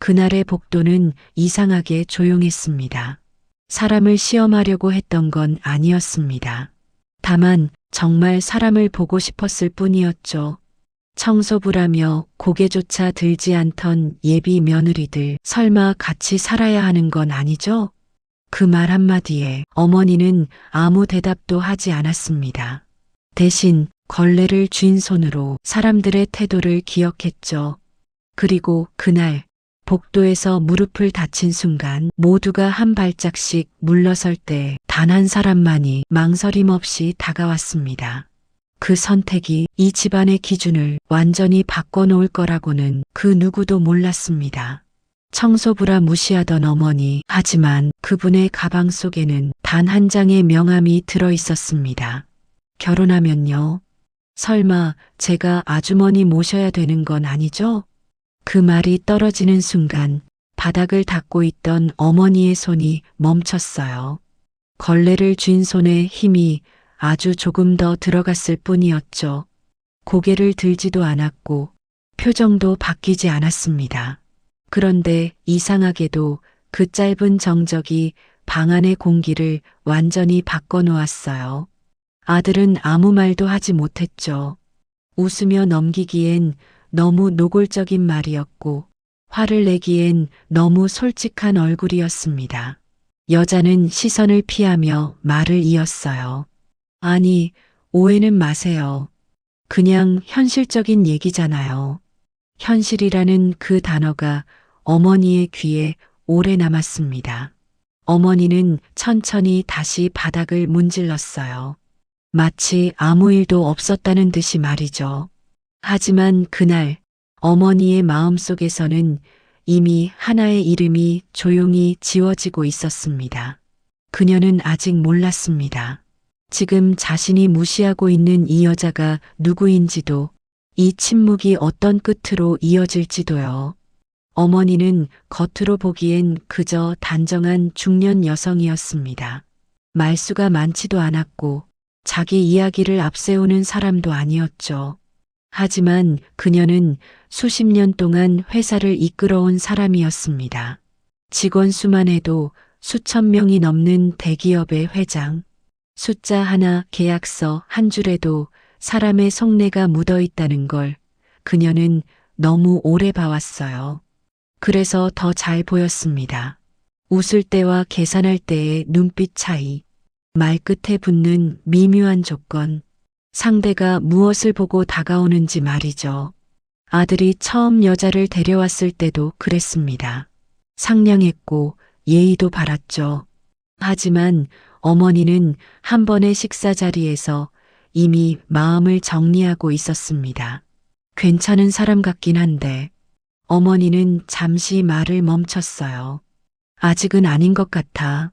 그날의 복도는 이상하게 조용했습니다. 사람을 시험하려고 했던 건 아니었습니다. 다만 정말 사람을 보고 싶었을 뿐이었죠. 청소부라며 고개조차 들지 않던 예비 며느리들 설마 같이 살아야 하는 건 아니죠? 그 말 한마디에 어머니는 아무 대답도 하지 않았습니다. 대신 걸레를 쥔 손으로 사람들의 태도를 기억했죠. 그리고 그날 복도에서 무릎을 다친 순간 모두가 한 발짝씩 물러설 때 단 한 사람만이 망설임 없이 다가왔습니다. 그 선택이 이 집안의 기준을 완전히 바꿔놓을 거라고는 그 누구도 몰랐습니다. 청소부라 무시하던 어머니, 하지만 그분의 가방 속에는 단 한 장의 명함이 들어 있었습니다. 결혼하면요. 설마 제가 아주머니 모셔야 되는 건 아니죠? 그 말이 떨어지는 순간 바닥을 닦고 있던 어머니의 손이 멈췄어요. 걸레를 쥔 손에 힘이 아주 조금 더 들어갔을 뿐이었죠. 고개를 들지도 않았고 표정도 바뀌지 않았습니다. 그런데 이상하게도 그 짧은 정적이 방 안의 공기를 완전히 바꿔놓았어요. 아들은 아무 말도 하지 못했죠. 웃으며 넘기기엔 너무 노골적인 말이었고 화를 내기엔 너무 솔직한 얼굴이었습니다. 여자는 시선을 피하며 말을 이었어요. 아니, 오해는 마세요. 그냥 현실적인 얘기잖아요. 현실이라는 그 단어가 어머니의 귀에 오래 남았습니다. 어머니는 천천히 다시 바닥을 문질렀어요. 마치 아무 일도 없었다는 듯이 말이죠. 하지만 그날 어머니의 마음속에서는 이미 하나의 이름이 조용히 지워지고 있었습니다. 그녀는 아직 몰랐습니다. 지금 자신이 무시하고 있는 이 여자가 누구인지도 이 침묵이 어떤 끝으로 이어질지도요. 어머니는 겉으로 보기엔 그저 단정한 중년 여성이었습니다. 말수가 많지도 않았고 자기 이야기를 앞세우는 사람도 아니었죠. 하지만 그녀는 수십 년 동안 회사를 이끌어온 사람이었습니다. 직원 수만 해도 수천 명이 넘는 대기업의 회장, 숫자 하나 계약서 한 줄에도 사람의 속내가 묻어 있다는 걸 그녀는 너무 오래 봐왔어요. 그래서 더 잘 보였습니다. 웃을 때와 계산할 때의 눈빛 차이, 말끝에 붙는 미묘한 조건, 상대가 무엇을 보고 다가오는지 말이죠. 아들이 처음 여자를 데려왔을 때도 그랬습니다. 상냥했고 예의도 바랐죠. 하지만 어머니는 한 번의 식사 자리에서 이미 마음을 정리하고 있었습니다. 괜찮은 사람 같긴 한데 어머니는 잠시 말을 멈췄어요. 아직은 아닌 것 같아.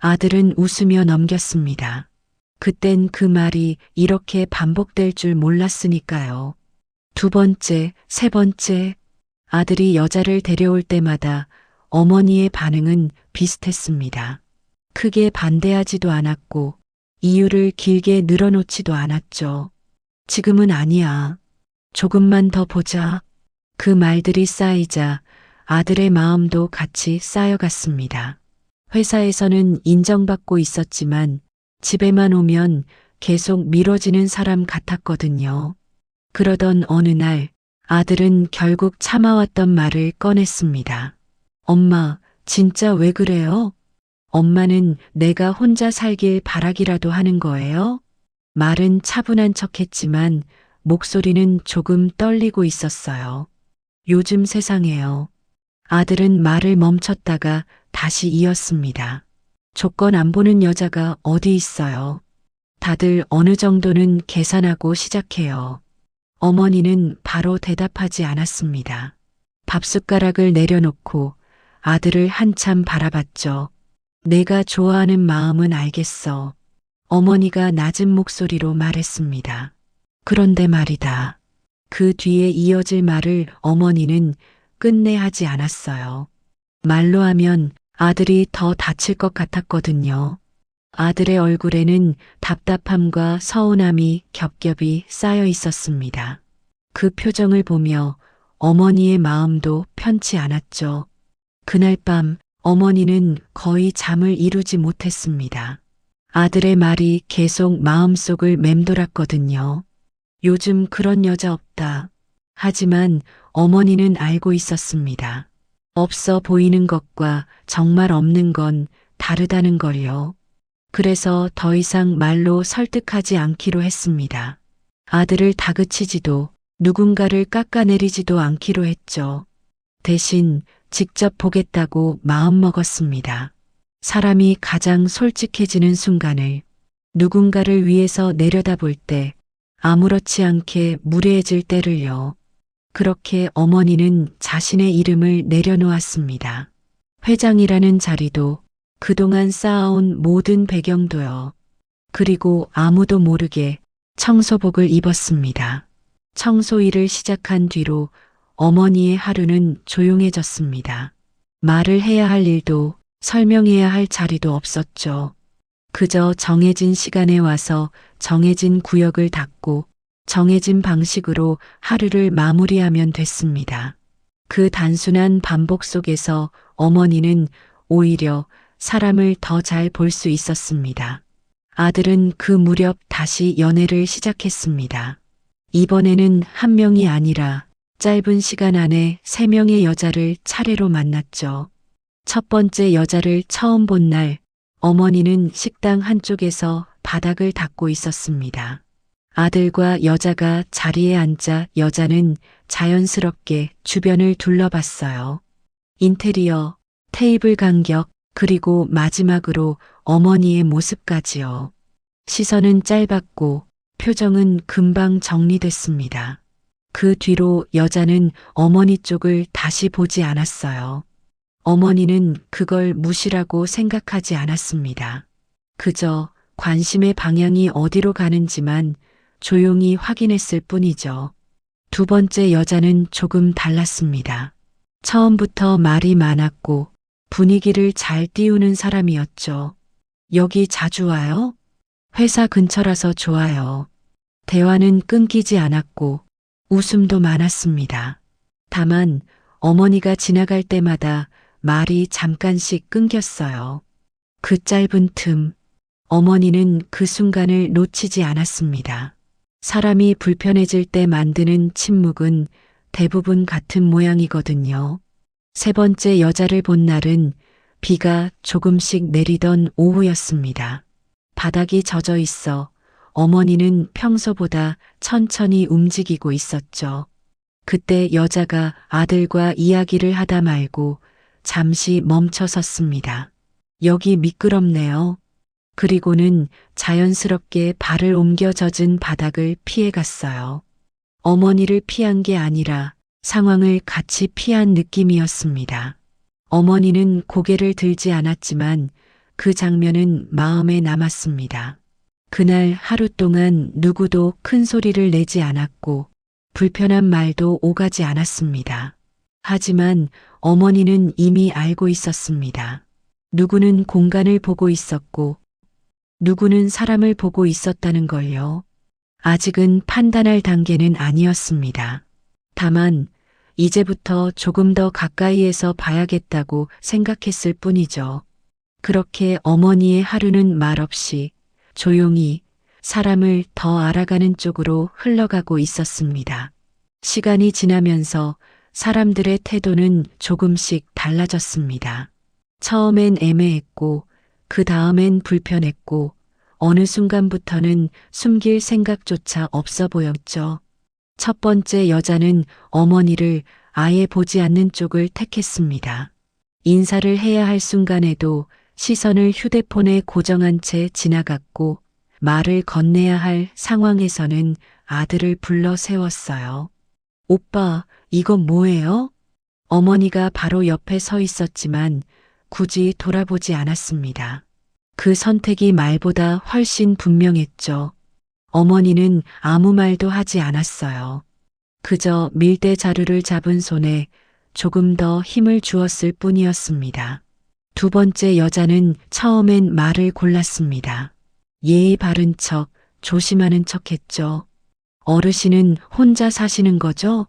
아들은 웃으며 넘겼습니다. 그땐 그 말이 이렇게 반복될 줄 몰랐으니까요. 두 번째, 세 번째, 아들이 여자를 데려올 때마다 어머니의 반응은 비슷했습니다. 크게 반대하지도 않았고 이유를 길게 늘어놓지도 않았죠. 지금은 아니야. 조금만 더 보자. 그 말들이 쌓이자 아들의 마음도 같이 쌓여갔습니다. 회사에서는 인정받고 있었지만 집에만 오면 계속 미뤄지는 사람 같았거든요. 그러던 어느 날 아들은 결국 참아왔던 말을 꺼냈습니다. 엄마, 진짜 왜 그래요? 엄마는 내가 혼자 살길 바라기라도 하는 거예요? 말은 차분한 척 했지만 목소리는 조금 떨리고 있었어요. 요즘 세상에요. 아들은 말을 멈췄다가 다시 이었습니다. 조건 안 보는 여자가 어디 있어요. 다들 어느 정도는 계산하고 시작해요. 어머니는 바로 대답하지 않았습니다. 밥숟가락을 내려놓고 아들을 한참 바라봤죠. 내가 좋아하는 마음은 알겠어. 어머니가 낮은 목소리로 말했습니다. 그런데 말이다. 그 뒤에 이어질 말을 어머니는 끝내 하지 않았어요. 말로 하면 아들이 더 다칠 것 같았거든요. 아들의 얼굴에는 답답함과 서운함이 겹겹이 쌓여 있었습니다. 그 표정을 보며 어머니의 마음도 편치 않았죠. 그날 밤 어머니는 거의 잠을 이루지 못했습니다. 아들의 말이 계속 마음속을 맴돌았거든요. 요즘 그런 여자 없다. 하지만 어머니는 알고 있었습니다. 없어 보이는 것과 정말 없는 건 다르다는 걸요. 그래서 더 이상 말로 설득하지 않기로 했습니다. 아들을 다그치지도 누군가를 깎아내리지도 않기로 했죠. 대신 직접 보겠다고 마음먹었습니다. 사람이 가장 솔직해지는 순간을 누군가를 위해서 내려다볼 때 아무렇지 않게 무례해질 때를요. 그렇게 어머니는 자신의 이름을 내려놓았습니다. 회장이라는 자리도 그동안 쌓아온 모든 배경도요. 그리고 아무도 모르게 청소복을 입었습니다. 청소 일을 시작한 뒤로 어머니의 하루는 조용해졌습니다. 말을 해야 할 일도 설명해야 할 자리도 없었죠. 그저 정해진 시간에 와서 정해진 구역을 닫고 정해진 방식으로 하루를 마무리하면 됐습니다. 그 단순한 반복 속에서 어머니는 오히려 사람을 더 잘 볼 수 있었습니다. 아들은 그 무렵 다시 연애를 시작했습니다. 이번에는 한 명이 아니라 짧은 시간 안에 세 명의 여자를 차례로 만났죠. 첫 번째 여자를 처음 본 날, 어머니는 식당 한쪽에서 바닥을 닦고 있었습니다. 아들과 여자가 자리에 앉자 여자는 자연스럽게 주변을 둘러봤어요. 인테리어, 테이블 간격, 그리고 마지막으로 어머니의 모습까지요. 시선은 짧았고 표정은 금방 정리됐습니다. 그 뒤로 여자는 어머니 쪽을 다시 보지 않았어요. 어머니는 그걸 무시라고 생각하지 않았습니다. 그저 관심의 방향이 어디로 가는지만 조용히 확인했을 뿐이죠. 두 번째 여자는 조금 달랐습니다. 처음부터 말이 많았고 분위기를 잘 띄우는 사람이었죠. 여기 자주 와요? 회사 근처라서 좋아요. 대화는 끊기지 않았고 웃음도 많았습니다. 다만 어머니가 지나갈 때마다 말이 잠깐씩 끊겼어요. 그 짧은 틈, 어머니는 그 순간을 놓치지 않았습니다. 사람이 불편해질 때 만드는 침묵은 대부분 같은 모양이거든요. 세 번째 여자를 본 날은 비가 조금씩 내리던 오후였습니다. 바닥이 젖어 있어 어머니는 평소보다 천천히 움직이고 있었죠. 그때 여자가 아들과 이야기를 하다 말고 잠시 멈춰 섰습니다. 여기 미끄럽네요. 그리고는 자연스럽게 발을 옮겨 젖은 바닥을 피해 갔어요. 어머니를 피한 게 아니라 상황을 같이 피한 느낌이었습니다. 어머니는 고개를 들지 않았지만 그 장면은 마음에 남았습니다. 그날 하루 동안 누구도 큰 소리를 내지 않았고 불편한 말도 오가지 않았습니다. 하지만 어머니는 이미 알고 있었습니다. 누구는 공간을 보고 있었고 누구는 사람을 보고 있었다는 걸요. 아직은 판단할 단계는 아니었습니다. 다만 이제부터 조금 더 가까이에서 봐야겠다고 생각했을 뿐이죠. 그렇게 어머니의 하루는 말없이 조용히 사람을 더 알아가는 쪽으로 흘러가고 있었습니다. 시간이 지나면서 사람들의 태도는 조금씩 달라졌습니다. 처음엔 애매했고, 그 다음엔 불편했고, 어느 순간부터는 숨길 생각조차 없어 보였죠. 첫 번째 여자는 어머니를 아예 보지 않는 쪽을 택했습니다. 인사를 해야 할 순간에도 시선을 휴대폰에 고정한 채 지나갔고 말을 건네야 할 상황에서는 아들을 불러 세웠어요. 오빠, 이건 뭐예요? 어머니가 바로 옆에 서 있었지만 굳이 돌아보지 않았습니다. 그 선택이 말보다 훨씬 분명했죠. 어머니는 아무 말도 하지 않았어요. 그저 밀대 자루를 잡은 손에 조금 더 힘을 주었을 뿐이었습니다. 두 번째 여자는 처음엔 말을 골랐습니다. 예의 바른 척, 조심하는 척 했죠. 어르신은 혼자 사시는 거죠?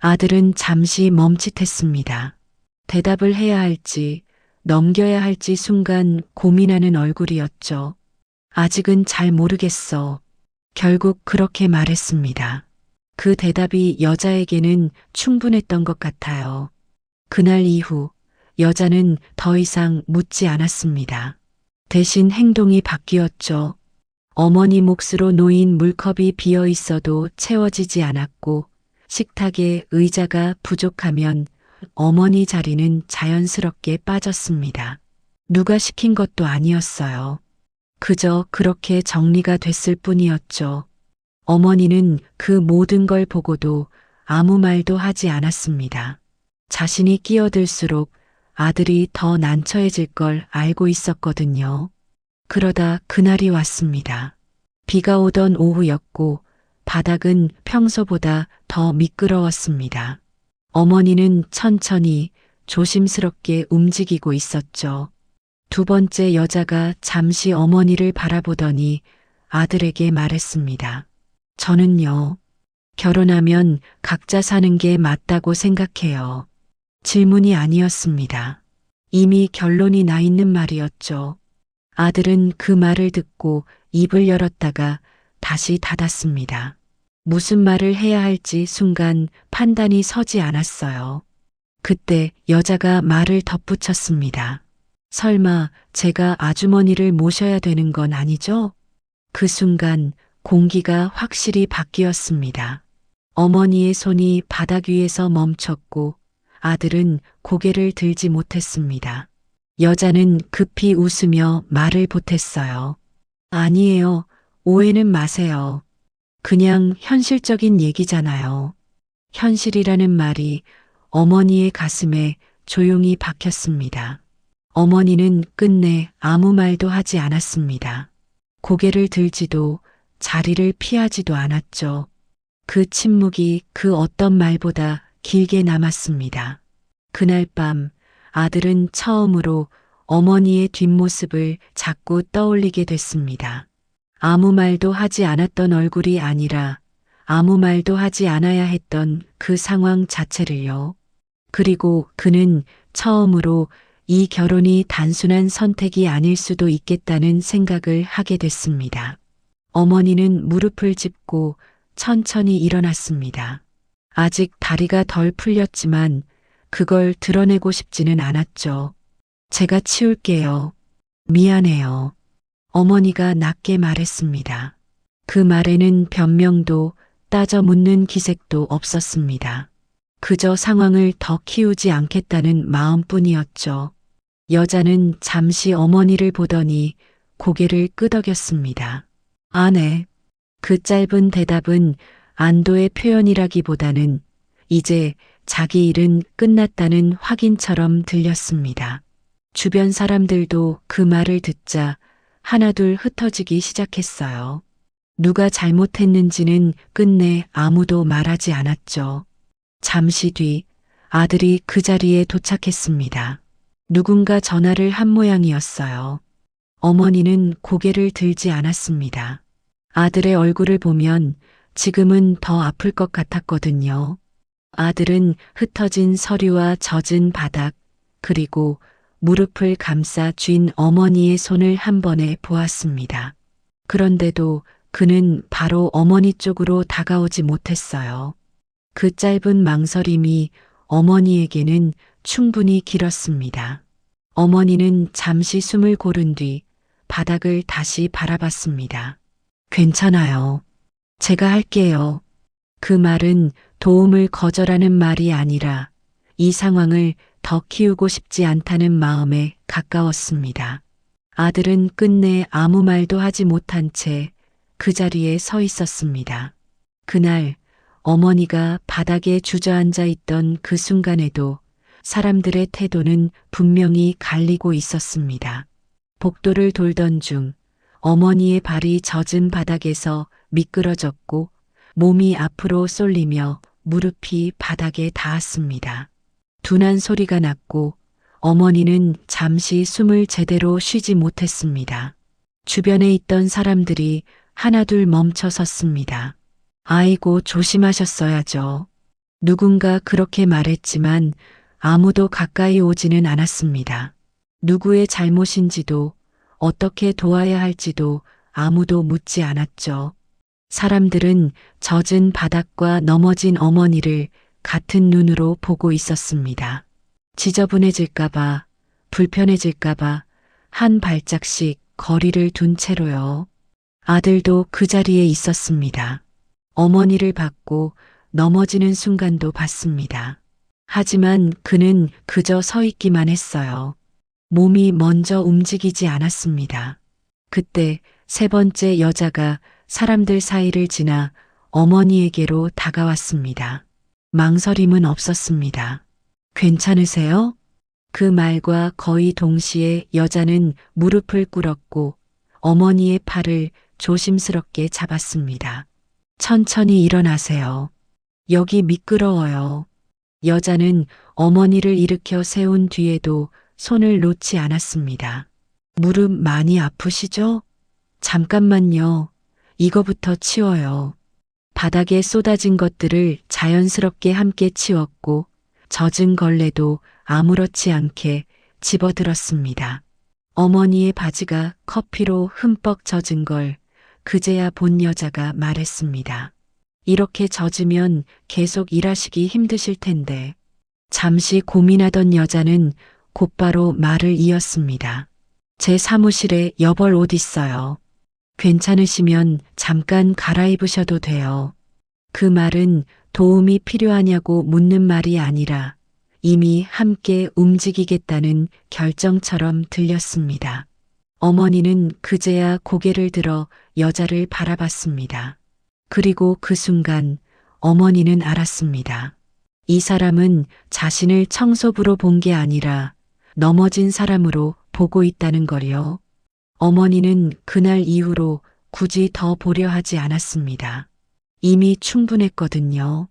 아들은 잠시 멈칫했습니다. 대답을 해야 할지 넘겨야 할지 순간 고민하는 얼굴이었죠. 아직은 잘 모르겠어. 결국 그렇게 말했습니다. 그 대답이 여자에게는 충분했던 것 같아요. 그날 이후 여자는 더 이상 묻지 않았습니다. 대신 행동이 바뀌었죠. 어머니 몫으로 놓인 물컵이 비어 있어도 채워지지 않았고 식탁에 의자가 부족하면 어머니 자리는 자연스럽게 빠졌습니다. 누가 시킨 것도 아니었어요. 그저 그렇게 정리가 됐을 뿐이었죠. 어머니는 그 모든 걸 보고도 아무 말도 하지 않았습니다. 자신이 끼어들수록 아들이 더 난처해질 걸 알고 있었거든요. 그러다 그날이 왔습니다. 비가 오던 오후였고 바닥은 평소보다 더 미끄러웠습니다. 어머니는 천천히 조심스럽게 움직이고 있었죠. 두 번째 여자가 잠시 어머니를 바라보더니 아들에게 말했습니다. 저는요, 결혼하면 각자 사는 게 맞다고 생각해요. 질문이 아니었습니다. 이미 결론이 나 있는 말이었죠. 아들은 그 말을 듣고 입을 열었다가 다시 닫았습니다. 무슨 말을 해야 할지 순간 판단이 서지 않았어요. 그때 여자가 말을 덧붙였습니다. 설마 제가 아주머니를 모셔야 되는 건 아니죠? 그 순간 공기가 확실히 바뀌었습니다. 어머니의 손이 바닥 위에서 멈췄고 아들은 고개를 들지 못했습니다. 여자는 급히 웃으며 말을 보탰어요. 아니에요. 오해는 마세요. 그냥 현실적인 얘기잖아요. 현실이라는 말이 어머니의 가슴에 조용히 박혔습니다. 어머니는 끝내 아무 말도 하지 않았습니다. 고개를 들지도 자리를 피하지도 않았죠. 그 침묵이 그 어떤 말보다 길게 남았습니다. 그날 밤 아들은 처음으로 어머니의 뒷모습을 자꾸 떠올리게 됐습니다. 아무 말도 하지 않았던 얼굴이 아니라 아무 말도 하지 않아야 했던 그 상황 자체를요. 그리고 그는 처음으로 이 결혼이 단순한 선택이 아닐 수도 있겠다는 생각을 하게 됐습니다. 어머니는 무릎을 짚고 천천히 일어났습니다. 아직 다리가 덜 풀렸지만 그걸 드러내고 싶지는 않았죠. 제가 치울게요. 미안해요. 어머니가 낮게 말했습니다. 그 말에는 변명도 따져 묻는 기색도 없었습니다. 그저 상황을 더 키우지 않겠다는 마음뿐이었죠. 여자는 잠시 어머니를 보더니 고개를 끄덕였습니다. 아네. 그 짧은 대답은 안도의 표현이라기보다는 이제 자기 일은 끝났다는 확인처럼 들렸습니다. 주변 사람들도 그 말을 듣자 하나둘 흩어지기 시작했어요. 누가 잘못했는지는 끝내 아무도 말하지 않았죠. 잠시 뒤 아들이 그 자리에 도착했습니다. 누군가 전화를 한 모양이었어요. 어머니는 고개를 들지 않았습니다. 아들의 얼굴을 보면 지금은 더 아플 것 같았거든요. 아들은 흩어진 서류와 젖은 바닥, 그리고 무릎을 감싸 쥔 어머니의 손을 한 번에 보았습니다. 그런데도 그는 바로 어머니 쪽으로 다가오지 못했어요. 그 짧은 망설임이 어머니에게는 충분히 길었습니다. 어머니는 잠시 숨을 고른 뒤 바닥을 다시 바라봤습니다. 괜찮아요. 제가 할게요. 그 말은 도움을 거절하는 말이 아니라 이 상황을 더 키우고 싶지 않다는 마음에 가까웠습니다. 아들은 끝내 아무 말도 하지 못한 채 그 자리에 서 있었습니다. 그날 어머니가 바닥에 주저앉아 있던 그 순간에도 사람들의 태도는 분명히 갈리고 있었습니다. 복도를 돌던 중 어머니의 발이 젖은 바닥에서 미끄러졌고 몸이 앞으로 쏠리며 무릎이 바닥에 닿았습니다. 둔한 소리가 났고 어머니는 잠시 숨을 제대로 쉬지 못했습니다. 주변에 있던 사람들이 하나둘 멈춰 섰습니다. 아이고 조심하셨어야죠. 누군가 그렇게 말했지만 아무도 가까이 오지는 않았습니다. 누구의 잘못인지도 어떻게 도와야 할지도 아무도 묻지 않았죠. 사람들은 젖은 바닥과 넘어진 어머니를 같은 눈으로 보고 있었습니다. 지저분해질까봐, 불편해질까봐 한 발짝씩 거리를 둔 채로요. 아들도 그 자리에 있었습니다. 어머니를 받고 넘어지는 순간도 봤습니다. 하지만 그는 그저 서 있기만 했어요. 몸이 먼저 움직이지 않았습니다. 그때 세 번째 여자가 사람들 사이를 지나 어머니에게로 다가왔습니다. 망설임은 없었습니다. 괜찮으세요? 그 말과 거의 동시에 여자는 무릎을 꿇었고 어머니의 팔을 조심스럽게 잡았습니다. 천천히 일어나세요. 여기 미끄러워요. 여자는 어머니를 일으켜 세운 뒤에도 손을 놓지 않았습니다. 무릎 많이 아프시죠? 잠깐만요. 이거부터 치워요. 바닥에 쏟아진 것들을 자연스럽게 함께 치웠고 젖은 걸레도 아무렇지 않게 집어들었습니다. 어머니의 바지가 커피로 흠뻑 젖은 걸 그제야 본 여자가 말했습니다. 이렇게 젖으면 계속 일하시기 힘드실 텐데. 잠시 고민하던 여자는 곧바로 말을 이었습니다. 제 사무실에 여벌 옷 있어요. 괜찮으시면 잠깐 갈아입으셔도 돼요. 그 말은 도움이 필요하냐고 묻는 말이 아니라 이미 함께 움직이겠다는 결정처럼 들렸습니다. 어머니는 그제야 고개를 들어 여자를 바라봤습니다. 그리고 그 순간 어머니는 알았습니다. 이 사람은 자신을 청소부로 본 게 아니라 넘어진 사람으로 보고 있다는 걸요. 어머니는 그날 이후로 굳이 더 보려 하지 않았습니다. 이미 충분했거든요.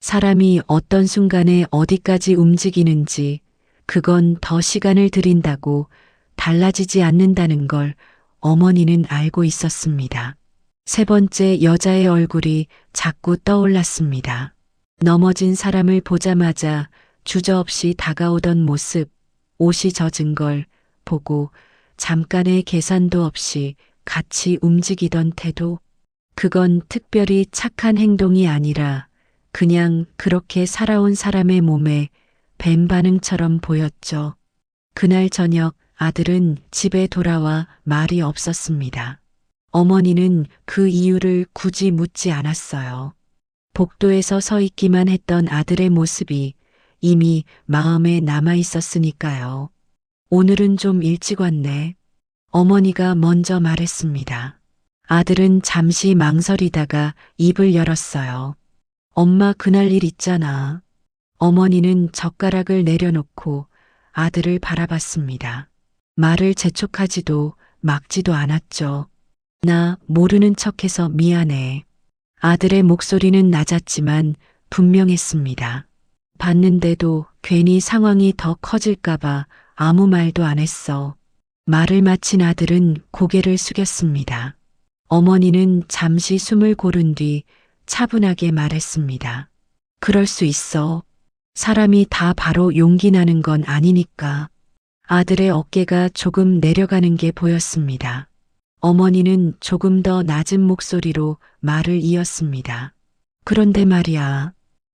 사람이 어떤 순간에 어디까지 움직이는지 그건 더 시간을 들인다고 달라지지 않는다는 걸 어머니는 알고 있었습니다. 세 번째 여자의 얼굴이 자꾸 떠올랐습니다. 넘어진 사람을 보자마자 주저없이 다가오던 모습, 옷이 젖은 걸 보고 잠깐의 계산도 없이 같이 움직이던 태도. 그건 특별히 착한 행동이 아니라 그냥 그렇게 살아온 사람의 몸에 뱀 반응처럼 보였죠. 그날 저녁 아들은 집에 돌아와 말이 없었습니다. 어머니는 그 이유를 굳이 묻지 않았어요. 복도에서 서 있기만 했던 아들의 모습이 이미 마음에 남아 있었으니까요. 오늘은 좀 일찍 왔네. 어머니가 먼저 말했습니다. 아들은 잠시 망설이다가 입을 열었어요. 엄마 그날 일 있잖아. 어머니는 젓가락을 내려놓고 아들을 바라봤습니다. 말을 재촉하지도 막지도 않았죠. 나 모르는 척해서 미안해. 아들의 목소리는 낮았지만 분명했습니다. 봤는데도 괜히 상황이 더 커질까봐 아무 말도 안 했어. 말을 마친 아들은 고개를 숙였습니다. 어머니는 잠시 숨을 고른 뒤 차분하게 말했습니다. 그럴 수 있어. 사람이 다 바로 용기 나는 건 아니니까. 아들의 어깨가 조금 내려가는 게 보였습니다. 어머니는 조금 더 낮은 목소리로 말을 이었습니다. 그런데 말이야.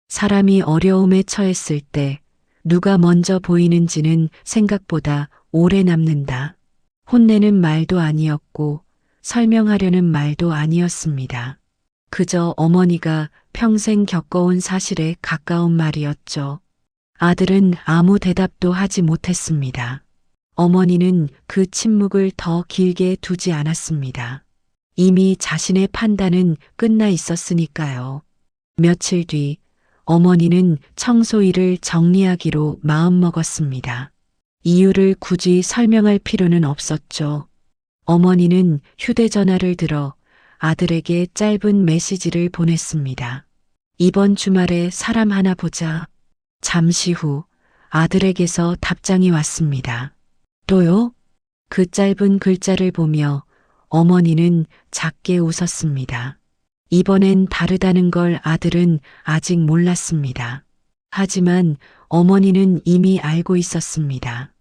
사람이 어려움에 처했을 때 누가 먼저 보이는지는 생각보다 오래 남는다. 혼내는 말도 아니었고 설명하려는 말도 아니었습니다. 그저 어머니가 평생 겪어온 사실에 가까운 말이었죠. 아들은 아무 대답도 하지 못했습니다. 어머니는 그 침묵을 더 길게 두지 않았습니다. 이미 자신의 판단은 끝나 있었으니까요. 며칠 뒤 어머니는 청소 일을 정리하기로 마음먹었습니다. 이유를 굳이 설명할 필요는 없었죠. 어머니는 휴대전화를 들어 아들에게 짧은 메시지를 보냈습니다. 이번 주말에 사람 하나 보자. 잠시 후 아들에게서 답장이 왔습니다. 또요? 그 짧은 글자를 보며 어머니는 작게 웃었습니다. 이번엔 다르다는 걸 아들은 아직 몰랐습니다. 하지만 어머니는 이미 알고 있었습니다.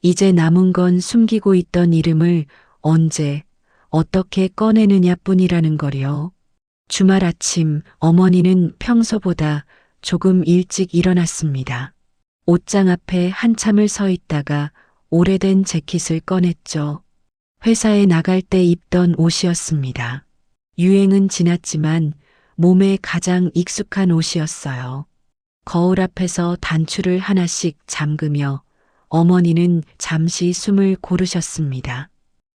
이제 남은 건 숨기고 있던 이름을 언제, 어떻게 꺼내느냐 뿐이라는 거요. 주말 아침 어머니는 평소보다 조금 일찍 일어났습니다. 옷장 앞에 한참을 서 있다가 오래된 재킷을 꺼냈죠. 회사에 나갈 때 입던 옷이었습니다. 유행은 지났지만 몸에 가장 익숙한 옷이었어요. 거울 앞에서 단추를 하나씩 잠그며 어머니는 잠시 숨을 고르셨습니다.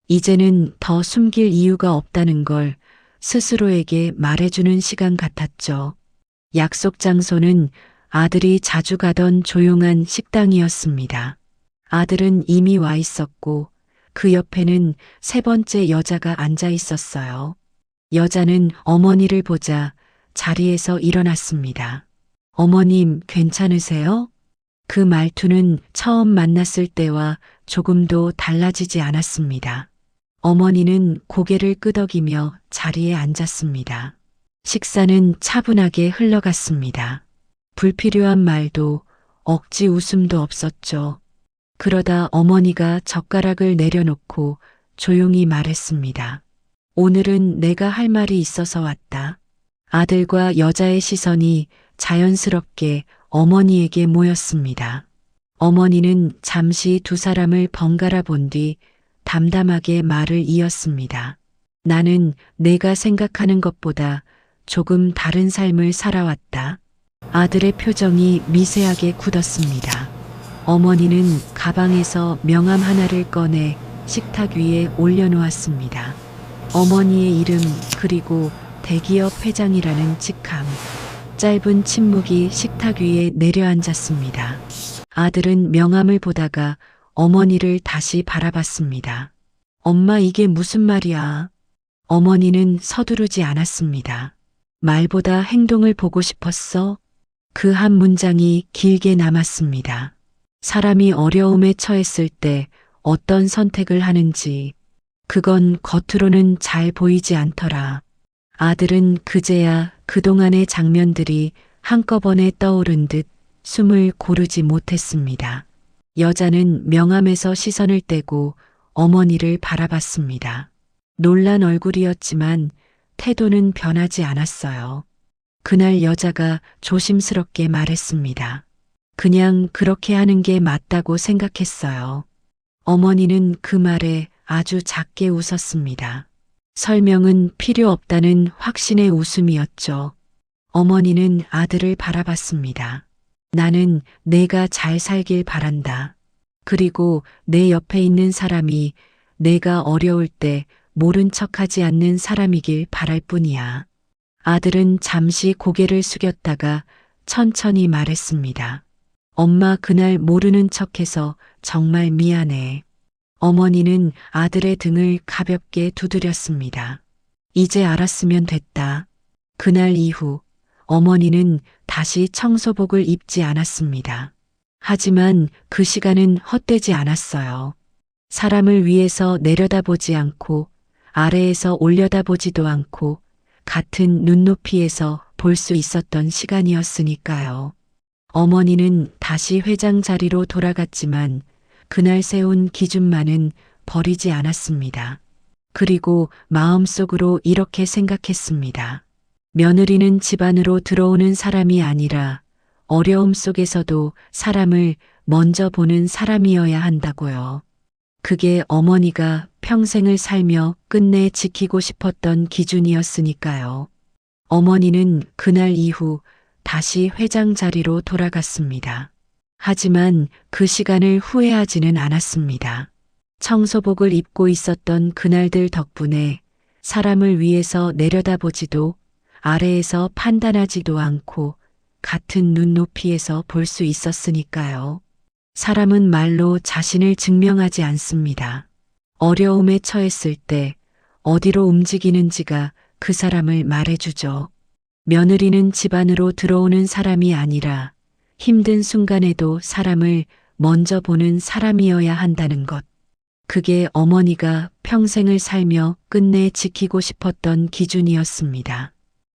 이제는 더 숨길 이유가 없다는 걸 스스로에게 말해주는 시간 같았죠. 약속 장소는 아들이 자주 가던 조용한 식당이었습니다. 아들은 이미 와 있었고 그 옆에는 세 번째 여자가 앉아 있었어요. 여자는 어머니를 보자 자리에서 일어났습니다. 어머님 괜찮으세요? 그 말투는 처음 만났을 때와 조금도 달라지지 않았습니다. 어머니는 고개를 끄덕이며 자리에 앉았습니다. 식사는 차분하게 흘러갔습니다. 불필요한 말도 억지 웃음도 없었죠. 그러다 어머니가 젓가락을 내려놓고 조용히 말했습니다. 오늘은 내가 할 말이 있어서 왔다. 아들과 여자의 시선이 자연스럽게 어머니에게 모였습니다. 어머니는 잠시 두 사람을 번갈아 본 뒤 담담하게 말을 이었습니다. 나는 내가 생각하는 것보다 조금 다른 삶을 살아왔다. 아들의 표정이 미세하게 굳었습니다. 어머니는 가방에서 명함 하나를 꺼내 식탁 위에 올려놓았습니다. 어머니의 이름 그리고 대기업 회장이라는 직함. 짧은 침묵이 식탁 위에 내려앉았습니다. 아들은 명함을 보다가 어머니를 다시 바라봤습니다. 엄마 이게 무슨 말이야? 어머니는 서두르지 않았습니다. 말보다 행동을 보고 싶었어? 그 한 문장이 길게 남았습니다. 사람이 어려움에 처했을 때 어떤 선택을 하는지, 그건 겉으로는 잘 보이지 않더라. 아들은 그제야 그동안의 장면들이 한꺼번에 떠오른 듯 숨을 고르지 못했습니다. 여자는 명함에서 시선을 떼고 어머니를 바라봤습니다. 놀란 얼굴이었지만 태도는 변하지 않았어요. 그날 여자가 조심스럽게 말했습니다. 그냥 그렇게 하는 게 맞다고 생각했어요. 어머니는 그 말에 아주 작게 웃었습니다. 설명은 필요 없다는 확신의 웃음이었죠. 어머니는 아들을 바라봤습니다. 나는 내가 잘 살길 바란다. 그리고 내 옆에 있는 사람이 내가 어려울 때 모른 척하지 않는 사람이길 바랄 뿐이야. 아들은 잠시 고개를 숙였다가 천천히 말했습니다. 엄마 그날 모르는 척해서 정말 미안해. 어머니는 아들의 등을 가볍게 두드렸습니다. 이제 알았으면 됐다. 그날 이후 어머니는 다시 청소복을 입지 않았습니다. 하지만 그 시간은 헛되지 않았어요. 사람을 위해서 내려다보지 않고 아래에서 올려다보지도 않고 같은 눈높이에서 볼 수 있었던 시간이었으니까요. 어머니는 다시 회장 자리로 돌아갔지만 그날 세운 기준만은 버리지 않았습니다. 그리고 마음속으로 이렇게 생각했습니다. 며느리는 집안으로 들어오는 사람이 아니라 어려움 속에서도 사람을 먼저 보는 사람이어야 한다고요. 그게 어머니가 평생을 살며 끝내 지키고 싶었던 기준이었으니까요. 어머니는 그날 이후 다시 회장 자리로 돌아갔습니다. 하지만 그 시간을 후회하지는 않았습니다. 청소복을 입고 있었던 그날들 덕분에 사람을 위해서 내려다보지도 아래에서 판단하지도 않고 같은 눈높이에서 볼 수 있었으니까요. 사람은 말로 자신을 증명하지 않습니다. 어려움에 처했을 때 어디로 움직이는지가 그 사람을 말해주죠. 며느리는 집안으로 들어오는 사람이 아니라 힘든 순간에도 사람을 먼저 보는 사람이어야 한다는 것. 그게 어머니가 평생을 살며 끝내 지키고 싶었던 기준이었습니다.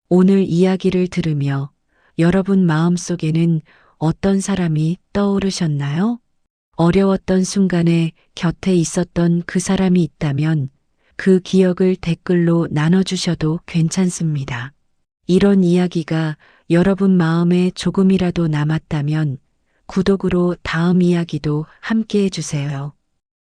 오늘 이야기를 들으며 여러분 마음속에는 어떤 사람이 떠오르셨나요? 어려웠던 순간에 곁에 있었던 그 사람이 있다면 그 기억을 댓글로 나눠주셔도 괜찮습니다. 이런 이야기가 여러분 마음에 조금이라도 남았다면 구독으로 다음 이야기도 함께 해주세요.